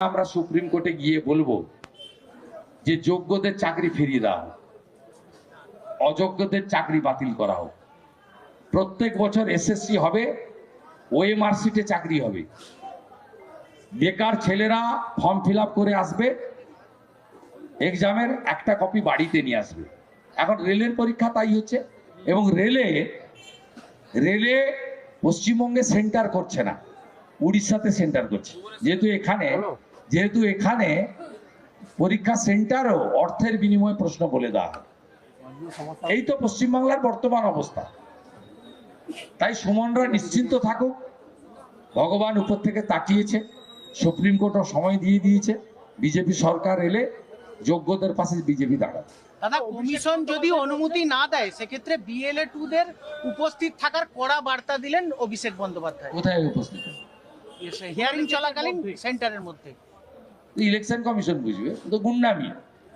আমরা সুপ্রিম কোর্টে গিয়ে বলব যে যোগ্যদের চাকরি ফিরিয়ে হোক অযোগ্যদের চাকরি বাতিল করা হোক প্রত্যেক বছর এসএসসি হবে ওএমআর সিটে চাকরি হবে। বেকার ছেলেরা ফর্ম ফিল করে আসবে এক্সামের একটা কপি বাড়িতে নিয়ে আসবে। এখন রেলের পরীক্ষা তাই হচ্ছে এবং রেলে রেলে পশ্চিমবঙ্গে সেন্টার করছে না। উড়িষ্যাতে সেন্টার করছে। যেহেতু এখানে যেহেতু এখানে পরীক্ষা সেন্টারও অর্থের বিনিময়ে প্রশ্ন বলে দেওয়া হয়। এই তো পশ্চিমবাংলার বর্তমান অবস্থা। তাই সুমনরা নিশ্চিন্ত থাকুক ভগবান উপর থেকে তাকিয়েছে সুপ্রিম কোর্টও সময় দিয়ে দিয়েছে বিজেপি সরকার এলে যোগ্যদের পাশে বিজেপি দাঁড়াবে। দাদা কমিশন যদি অনুমতি না দেয় সেক্ষেত্রে বিএলএ টু দের উপস্থিত থাকার কড়া বার্তা দিলেন অভিষেক বন্দ্যোপাধ্যায়। কোথায় উপস্থিত? হিয়ারিং চলাকালীন সেন্টারের মধ্যে। ইলেকশন কমিশন বুঝবে তো গুন্ডামি।